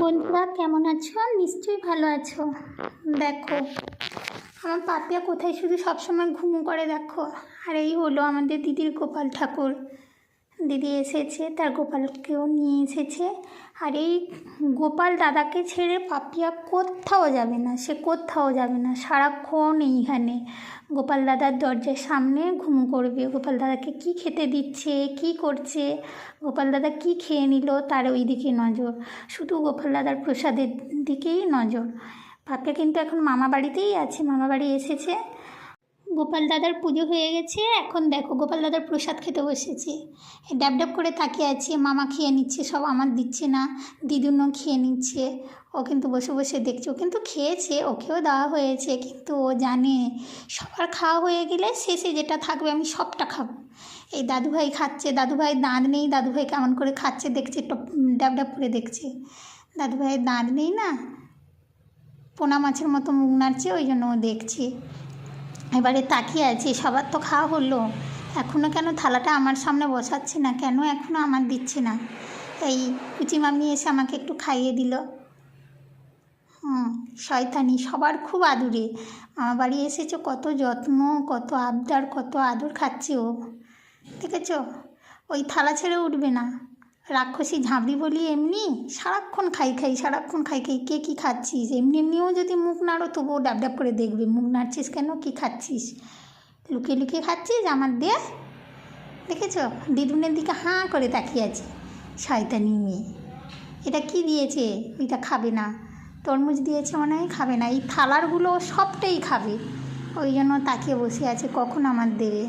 বন্ধুরা, কেমন আছো? নিশ্চয়ই ভালো আছো। দেখো, আমার পাপিয়া কোথায়? শুধু সবসময় ঘুম করে, দেখো। আর এই হলো আমাদের দিদির গোপাল ঠাকুর। দিদি এসেছে, তার গোপালকেও নিয়ে এসেছে। আর এই গোপাল দাদাকে ছেড়ে পাপিয়া কোথাও যাবে না, সে কোথাও যাবে না, সারাক্ষণ এইখানে। গোপাল দাদার দরজার সামনে ঘুম করবে, গোপাল দাদাকে কি খেতে দিচ্ছে, কি করছে, গোপাল দাদা কি খেয়ে নিল তার ওই দিকে নজর। শুধু গোপাল দাদার প্রসাদের দিকেই নজর। পাপিয়া কিন্তু এখন মামা বাড়িতেই আছে মামা বাড়ি এসেছে। গোপাল দাদার পুজো হয়ে গেছে, এখন দেখো গোপাল দাদার প্রসাদ খেতে বসেছে। ডাব ডাব করে তাকিয়ে আছে, মামা খেয়ে নিচ্ছে, সব আমার দিচ্ছে না, দিদুনও খেয়ে নিচ্ছে। ও কিন্তু বসে বসে দেখছে, ও কিন্তু খেয়েছে, ওকেও দেওয়া হয়েছে, কিন্তু ও জানে সবার খাওয়া হয়ে গেলে শেষে যেটা থাকবে আমি সবটা খাব। এই দাদুভাই খাচ্ছে, দাদুভাই দাঁত নেই, দাদুভাই কেমন করে খাচ্ছে, দেখছে টপ ডাব ডাব করে দেখছে। দাদুভাইয়ের দাঁত নেই না, পোনা মাছের মতো মুখ নাড়ছে, ওই জন্য ও দেখছে। এবারে তাকিয়ে আছি, সবার তো খাওয়া হলো। এখনও কেন থালাটা আমার সামনে বসাচ্ছে না? কেন এখনও আমার দিচ্ছে না? এই কুচি মামি এসে আমাকে একটু খাইয়ে দিল। হুম, শয়তানি, সবার খুব আদুরে। আমার বাড়ি এসেছ, কত যত্ন, কত আবদার, কত আদর খাচ্ছে ও। দেখেছ? ওই থালা ছেড়ে উঠবে না। রাক্ষসী ঝাঁপড়ি বলি এমনি সারাক্ষণ খাই খাই, সারাক্ষণ খাই খাই, কে কী খাচ্ছিস? এমনি এমনিও যদি মুখ নাড়ো তবুও ডাব ডাব করে দেখবে, মুখ নাড়ছিস কেন? কী খাচ্ছিস? লুকিয়ে লুকিয়ে খাচ্ছিস? আমার দিয়ে? দেখেছ? দিদুনের দিকে হাঁ করে তাকিয়ে আছে শয়তানি মেয়ে। এটা কি দিয়েছে? ওইটা খাবে না। তরমুজ দিয়েছে মনে হয়, খাবে না। এই থালারগুলো সবটাই খাবে। ওই জন্য তাকিয়ে বসে আছে, কখন আমার দেবে?